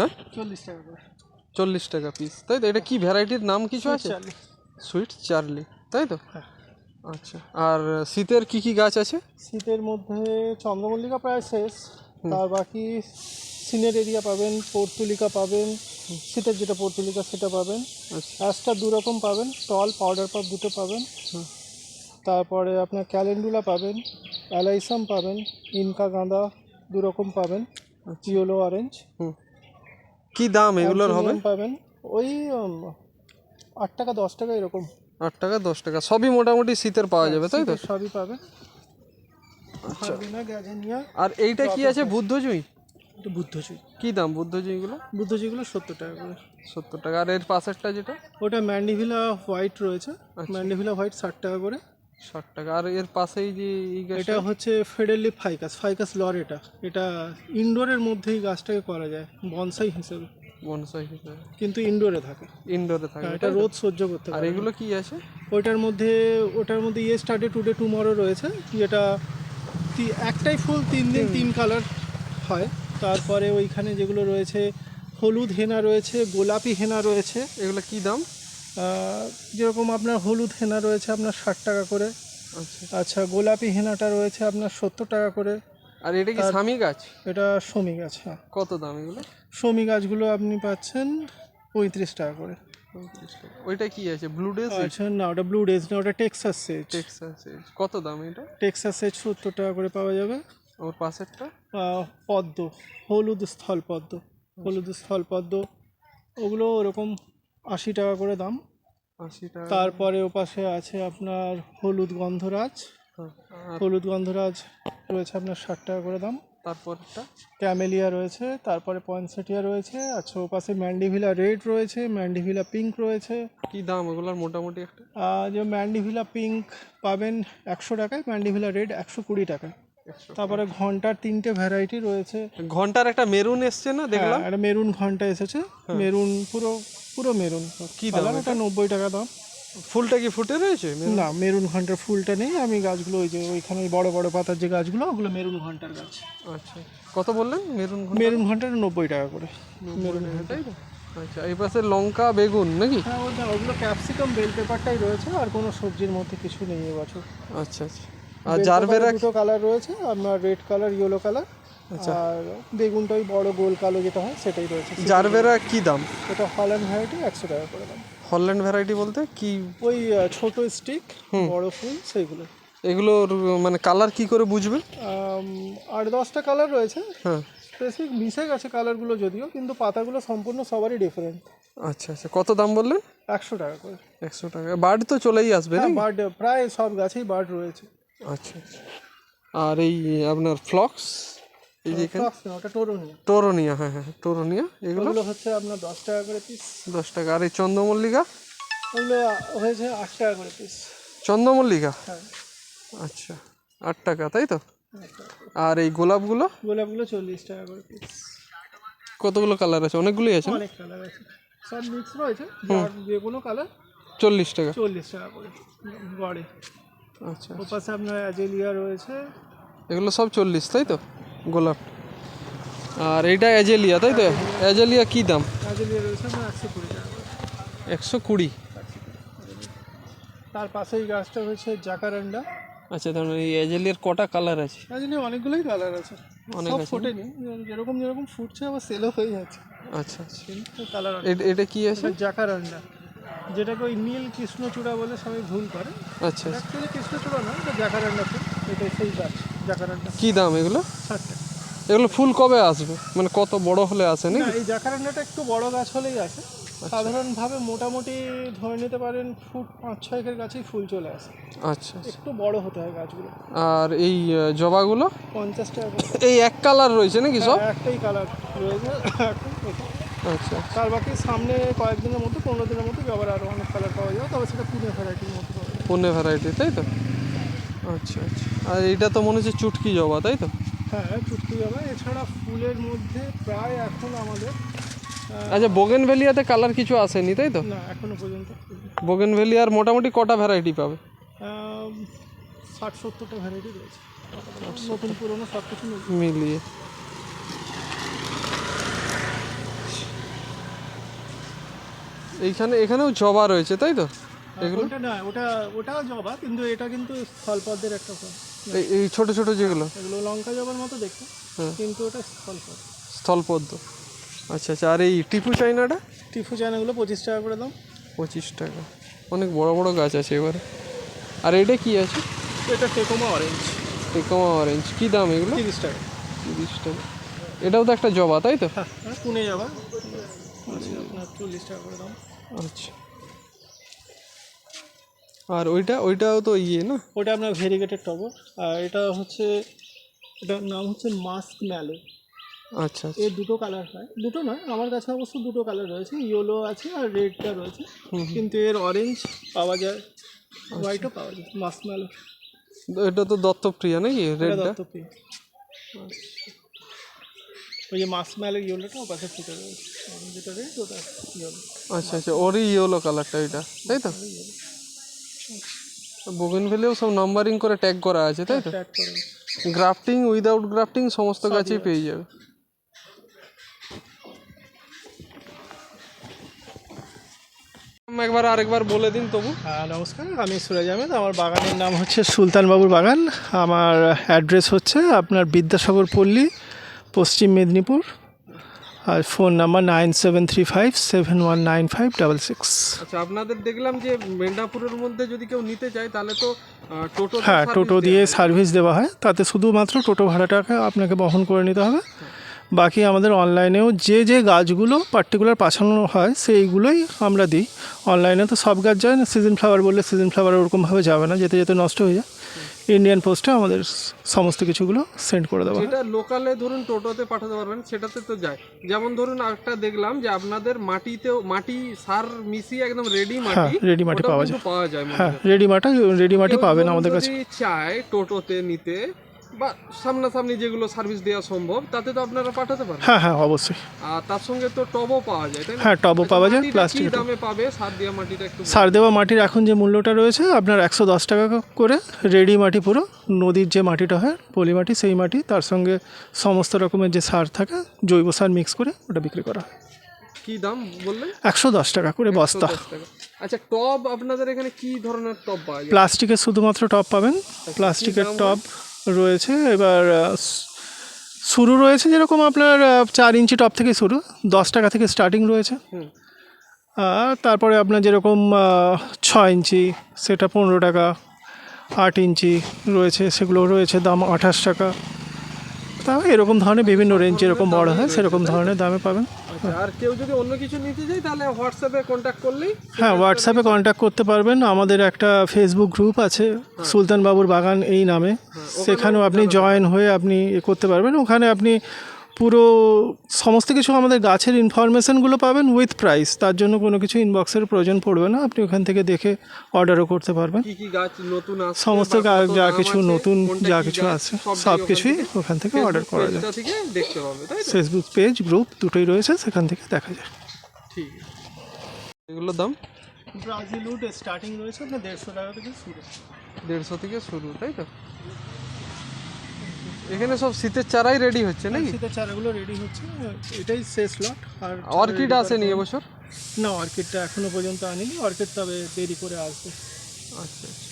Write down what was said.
হ্যাঁ? চল্লিশ টাকা করে। চল্লিশ টাকা পিস তাই তো? এটা কি ভ্যারাইটির নাম কিছু আছে? সুইট চার্লি তাই তো? হ্যাঁ। আচ্ছা। আর শীতের কি কি গাছ আছে? শীতের মধ্যে চন্দ্রমল্লিকা প্রায় শেষ। তার বাকি সিনের এরিয়া পাবেন পর্তুলিকা পাবেন শীতের যেটা পর্তুলিকা সেটা পাবেন। আচ্ছা। অ্যাশটা দু রকম পাবেন টল পাউডার পাপ দুটো পাবেন। হুম। তারপরে আপনার ক্যালেন্ডুলা পাবেন অ্যালাইসাম পাবেন ইনকা গাঁদা দু রকম পাবেন ইয়েলো অরেঞ্জ হুম। কি দাম এগুলোর হবে? পাবেন। ওই আট টাকা দশ টাকা এরকম। আট টাকা দশ টাকা। সবই মোটামুটি শীতের পাওয়া যাবে তাই তো? সবই পাবেন। আচ্ছা। আর এইটা কি আছে বুদ্ধজুঁই? এটা বুদ্ধজুই। কি দাম বুদ্ধজুঁইগুলো? বুদ্ধজুইগুলো সত্তর টাকা করে। সত্তর টাকা। আর এর পাশেরটা যেটা? ওটা ম্যান্ডিভিলা হোয়াইট রয়েছে। ম্যান্ডিভিলা হোয়াইট ষাট টাকা করে। ষাট টাকা। আর এর পাশেই যে এই এটা হচ্ছে ফেডেলি ফাইকাস ফাইকাস লর এটা এটা ইনডোরের মধ্যেই গাছটাকে করা যায় বনসাই হিসেবে। বনসাই হিসেবে। কিন্তু ইনডোরে থাকে। ইনডোরে থাকে হ্যাঁ, এটা রোদ সহ্য করতে আর পারে এগুলো কি আছে? ওইটার মধ্যে ওটার মধ্যে ইয়ে স্টার্টে টুডে টুমরো রয়েছে যেটা একটাই ফুল তিন দিন তিন কালার হয়। তারপরে ওইখানে যেগুলো রয়েছে হলুদ হেনা রয়েছে গোলাপি হেনা রয়েছে। এগুলো কি দাম? যেরকম আপনার হলুদ হেনা রয়েছে আপনার ষাট টাকা করে। আচ্ছা। আচ্ছা গোলাপি হেনাটা রয়েছে আপনার সত্তর টাকা করে। আর এটা কি স্বামী গাছ? এটা শমি গাছ হ্যাঁ। কত দাম এগুলো? শমি গাছগুলো আপনি পাচ্ছেন পঁয়ত্রিশ টাকা করে। ওইটা কি আছে ব্লু ডেজ? আচ্ছা না ওটা ব্লু ডেজ না ওটা টেক্সাস সেজ টেক্সাস কত দাম এটা? টেক্সাস সেজ সত্তর টাকা করে পাওয়া যাবে। ওর পাশেরটা? পদ্ম হলুদ স্থল পদ্ম হলুদ স্থল পদ্ম ওগুলো ওরকম আশি টাকা করে দাম। আশি টাকা। তারপরে ওপাশে আছে আপনার হলুদ গন্ধরাজ। হ্যাঁ। হলুদ গন্ধরাজ রয়েছে আপনার ষাট টাকা করে দাম। তারপরটা? ক্যামেলিয়া রয়েছে তারপরে পয়েন্টসেটিয়া রয়েছে আচ্ছা ওপাশে ম্যান্ডিভিলা রেড রয়েছে ম্যান্ডিভিলা পিঙ্ক রয়েছে। কি দাম ওগুলোর মোটামুটি একটা? আর যে ম্যান্ডিভিলা পিঙ্ক পাবেন একশো টাকায় ম্যান্ডিভিলা রেড একশো কুড়ি টাকায়। তারপরে ঘণ্টার তিনটে ভ্যারাইটি রয়েছে। ঘণ্টার একটা মেরুন এসছে না দেখলাম? হ্যাঁ, একটা মেরুন ঘণ্টা এসেছে। মেরুন পুরো পুরো মেরুন কি দাম ওটা নব্বই টাকা দাম। ফুলটা কি ফুটে রয়েছে? না মেরুন ঘণ্টার ফুলটা নেই। আমি গাছগুলো ওই যে ওইখানে ওই বড় বড় পাতার যে গাছগুলো ওগুলো মেরুন ঘণ্টার গাছ। আচ্ছা। কত বললেন? মেরুন মেরুন ঘণ্টার নব্বই টাকা করে। মেরুন আচ্ছা এই পাশে লঙ্কা বেগুন নাকি? হ্যাঁ ওগুলো ক্যাপসিকাম বেল পেপারটাই রয়েছে আর কোনো সবজির মধ্যে কিছু নেই এবছর। আচ্ছা আচ্ছা। আর জারবেরা দুটো কালার রয়েছে আপনার রেড কালার ইয়েলো কালার আর বেগুনটা ওই বড় গোল কালো যেটা হয় সেটাই রয়েছে। জারবেরা কি দাম? এটা হল্যান্ড ভ্যারাইটি একশো টাকা করে দাম। হল্যান্ড ভ্যারাইটি বলতে কি? ওই ছোট স্টিক বড় ফুল সেইগুলো এগুলোর মানে কালার কি করে বুঝবে? আট দশটা কালার রয়েছে। হ্যাঁ। স্পেসিফিক মিশে গেছে কালারগুলো যদিও কিন্তু পাতাগুলো সম্পূর্ণ সবারই ডিফারেন্ট আচ্ছা আচ্ছা। কত দাম বললেন? একশো টাকা করে। একশো টাকা। বার্ড তো চলেই আসবে হ্যাঁ বার্ড প্রায় সব গাছেই বার্ড রয়েছে। আচ্ছা আচ্ছা। আর এই আপনার ফ্লক্স এই যে এখানে? ওটা টোরনিয়া। টোরোনিয়া হ্যাঁ হ্যাঁ টোরোনিয়া এগুলো? হচ্ছে আপনার দশ টাকা করে পিস দশ টাকা। আর এই চন্দ্রমল্লিকা? ওগুলো হয়েছে আট টাকা করে পিস চন্দ্রমল্লিকা? হ্যাঁ। আচ্ছা আট টাকা তাই তো? আর এই গোলাপগুলো? গোলাপগুলো চল্লিশ টাকা করে পিস কতগুলো কালার আছে? অনেকগুলোই আছে অনেক কালার আছে। সব মিক্স রয়েছে। যে কোনো কালার চল্লিশ টাকা। চল্লিশ টাকা করে। গড়ে। আচ্ছা। ওপাশে আপনার অ্যাজেলিয়া রয়েছে। এগুলো সব চল্লিশ তাই তো? গোলাপ। আর এইটা অ্যাজেলিয়া তাই তো? অ্যাজেলিয়া কী দাম? অ্যাজেলিয়া রয়েছে আপনার একশো কুড়ি টাকা। একশো কুড়ি। তার পাশেই গাছটা হচ্ছে জাকারান্ডা। আচ্ছা তার মানে এই অ্যাজেলিয়ার কটা কালার আছে? অ্যাজেলিয়া অনেকগুলোই কালার আছে। অনেক সব ফোটেনি যেরকম যেরকম ফুটছে আবার সেলও হয়ে যাচ্ছে। আচ্ছা আচ্ছা। কালার এটা কি আছে? জাকারান্ডা। যেটাকে ওই নীল কৃষ্ণচূড়া বলে সবাই ভুল করে। আচ্ছা। আচ্ছা অ্যাকচুয়ালি কৃষ্ণচূড়া না এটা জাকারান্ডা ফুল। এটা সেই গাছ জাকারান্ডা। কী দাম এগুলো? ষাট টাকা। এগুলো ফুল কবে আসবে? মানে কত বড় হলে আসে না এই জাকারান্ডাটা একটু বড় গাছ হলেই আসে। সাধারণভাবে মোটামুটি ধরে নিতে পারেন ফুট পাঁচ ছয়েকের গাছেই ফুল চলে আসে। আচ্ছা। আচ্ছা। একটু বড় হতে হয় গাছগুলো। আর এই জবাগুলো? পঞ্চাশ টাকা এই এক কালার রয়েছে নাকি সব? হ্যাঁ, একটাই কালার রয়েছে। আচ্ছা তার বাকি সামনে কয়েকদিনের মধ্যে পনেরো দিনের মধ্যে আবার আরও অনেক কালার পাওয়া যাবে তবে সেটা পুনে ভ্যারাইটির মধ্যে পাওয়া যাবে। পুনে ভ্যারাইটি তাই তো? আচ্ছা আচ্ছা। আর এটা তো মনে হচ্ছে চুটকি জবা তাই তো? হ্যাঁ চুটকি যাবে এছাড়া ফুলের মধ্যে প্রায় এখন আমাদের আচ্ছা বোগেন ভ্যালিয়াতে কালার কিছু আসেনি তাই তো? না এখনও পর্যন্ত বোগেন ভ্যালিয়ার মোটামুটি কটা ভ্যারাইটি পাবে? ষাট সত্তরটা ভ্যারাইটি রয়েছে। নতুন পুরনো সব কিছু। মিলিয়ে। এইখানে এখানেও জবা রয়েছে তাই তো? এগুলো? ওটা না ওটা ওটাও জবা কিন্তু এটা কিন্তু স্থলপদ্মের একটা ফল। এই ছোট ছোট যেগুলো? এগুলো লঙ্কা জবার মতো দেখতে হ্যাঁ। কিন্তু ওটা স্থলপদ্ম। স্থলপদ্ম। আচ্ছা আচ্ছা আর এই টিপু চাইনাটা? টিফু চায়নাগুলো পঁচিশ টাকা করে দাম। পঁচিশ টাকা। অনেক বড় বড় গাছ আছে এবারে। আর এটা কি আছে? এটা টেকোমা অরেঞ্জ। টেকমা অরেঞ্জ। কি দাম এগুলো? তিরিশ টাকা। তিরিশ টাকা। এটাও তো একটা জবা তাই তো? হ্যাঁ হ্যাঁ, পুনে যাবা আপনার চল্লিশ টাকা করে দাম আচ্ছা। আর ওইটা ওইটাও তো ইয়ে না? ওটা আপনার ভেরিগেটেড টগর আর এটা হচ্ছে এটার নাম হচ্ছে মাস্ক ম্যালো আচ্ছা আচ্ছা। এর দুটো কালার হয়। দুটো নয় আমার কাছে অবশ্য দুটো কালার রয়েছে ইয়েলো আছে আর রেডটা রয়েছে। কিন্তু এর অরেঞ্জ পাওয়া যায় হোয়াইটও পাওয়া যায় মাস্ক ম্যালো এটা তো দত্তপ্রিয়া নাকি রেডটা দত্তপ্রিয়। ওই যে মাস্ক ম্যালের ইয়েলোটা ও পাশে ফুটে রয়েছে। যেটা রেড ওটা ইয়েলো আচ্ছা আচ্ছা ওরই ইয়েলো কালারটা এটা তাই তো? বোগেন ভেলেও সব নাম্বারিং করে ট্যাগ করা আছে তাই তো? গ্রাফটিং উইদাউট গ্রাফটিং সমস্ত গাছেই পেয়ে যাবে। একবার আরেকবার বলে দিন তবু। হ্যাঁ নমস্কার আমি সুরাজ আহমেদ। আমার বাগানের নাম হচ্ছে সুলতান বাবুর বাগান। আমার অ্যাড্রেস হচ্ছে আপনার বিদ্যাসাগর পল্লী পশ্চিম মেদিনীপুর আর phone number nine seven three five seven one nine five double six. আচ্ছা আপনাদের দেখলাম যে মেন্ডাপুরের মধ্যে যদি কেউ নিতে চায় তাহলে তো টোটো হ্যাঁ টোটো দিয়ে সার্ভিস দেওয়া হয়। তাতে শুধুমাত্র টোটো ভাড়াটাকে আপনাকে বহন করে নিতে হবে। বাকি আমাদের অনলাইনেও যে যে গাছগুলো পার্টিকুলার পাঠানো হয় সেইগুলোই আমরা দিই। অনলাইনে তো সব গাছ যায় না। সিজন ফ্লাওয়ার বললে সিজন ফ্লাওয়ার ওরকমভাবে যাবে না। যেতে যেতে নষ্ট হয়ে যায়। ইন্ডিয়ান পোস্টে আমাদের সমস্ত কিছুগুলো সেন্ড করে দেবো এটা যেটা লোকালে ধরুন টোটোতে পাঠাতে পারবেন সেটাতে তো যায়। যেমন ধরুন একটা দেখলাম যে আপনাদের মাটিতেও মাটি সার মিশিয়ে একদম রেডি হ্যাঁ মাটি রেডি মাটি পাওয়া যায়। পাওয়া যায় হ্যাঁ। রেডি মাটি রেডি মাটি পাবেন আমাদের কাছে। চাই চায় টোটোতে নিতে বা সামনাসামনি যেগুলো সার্ভিস দেওয়া সম্ভব তাতে তো আপনারা পাঠাতে পারেন হ্যাঁ হ্যাঁ অবশ্যই। আর তার সঙ্গে তো টবও পাওয়া যায় তাই না? হ্যাঁ টবও পাওয়া যায় প্লাস্টিক দামে পাবে? সার দেওয়া মাটিটা একটু সার দেওয়া মাটির এখন যে মূল্যটা রয়েছে আপনার একশো দশ টাকা করে রেডি মাটি পুরো নদীর যে মাটিটা হয় পলি মাটি সেই মাটি তার সঙ্গে সমস্ত রকমের যে সার থাকে জৈব সার মিক্স করে ওটা বিক্রি করা হয়। কি দাম বললেন? একশো দশ টাকা করে বস্তা। আচ্ছা টব আপনাদের এখানে কি ধরনের টব পাওয়া যায়? প্লাস্টিকের শুধুমাত্র টপ পাবেন। প্লাস্টিকের টপ রয়েছে। এবার শুরু রয়েছে যেরকম আপনার চার ইঞ্চি টপ থেকে শুরু দশ টাকা থেকে স্টার্টিং রয়েছে। তারপরে আপনার যেরকম ছয় ইঞ্চি সেটা পনেরো টাকা আট ইঞ্চি রয়েছে সেগুলো রয়েছে দাম আঠাশ টাকা। তা এরকম ধরনের বিভিন্ন রেঞ্জ যেরকম বড় হয় সেরকম ধরনের দামে পাবেন। আর কেউ যদি অন্য কিছু নিতে চাই তাহলে হোয়াটসঅ্যাপে কন্ট্যাক্ট করলেই হ্যাঁ হোয়াটসঅ্যাপে কন্ট্যাক্ট করতে পারবেন। আমাদের একটা ফেসবুক গ্রুপ আছে সুলতান বাবুর বাগান এই নামে। সেখানেও আপনি জয়েন হয়ে আপনি এ করতে পারবেন। ওখানে আপনি পুরো সমস্ত কিছু আমাদের গাছের ইনফরমেশনগুলো পাবেন উইথ প্রাইস তার জন্য কোনো কিছু ইনবক্সের প্রয়োজন পড়বে না। আপনি ওখান থেকে দেখে অর্ডারও করতে পারবেন। কি কি গাছ নতুন সমস্ত যা কিছু নতুন যা কিছু আছে সব কিছুই ওখান থেকে অর্ডার করা যায়। page টা থেকে দেখতে পাবে তাই তো? ফেসবুক পেজ গ্রুপ দুটোই রয়েছে সেখান থেকে দেখা যায়। ঠিক এগুলোর দাম? ব্রাজিল উড স্টার্টিং রয়েছে আপনার দেড়শো টাকা থেকে শুরু। দেড়শো থেকে শুরু তাই তো? এখানে সব শীতের চারাই রেডি হচ্ছে নাকি? শীতের চারাগুলো রেডি হচ্ছে। এটাই শেষ লট আর অর্কিড আসেনি এবছর? না অর্কিডটা এখনও পর্যন্ত আনিনি। অর্কিড তবে দেরি করে আসবে। আচ্ছা আচ্ছা।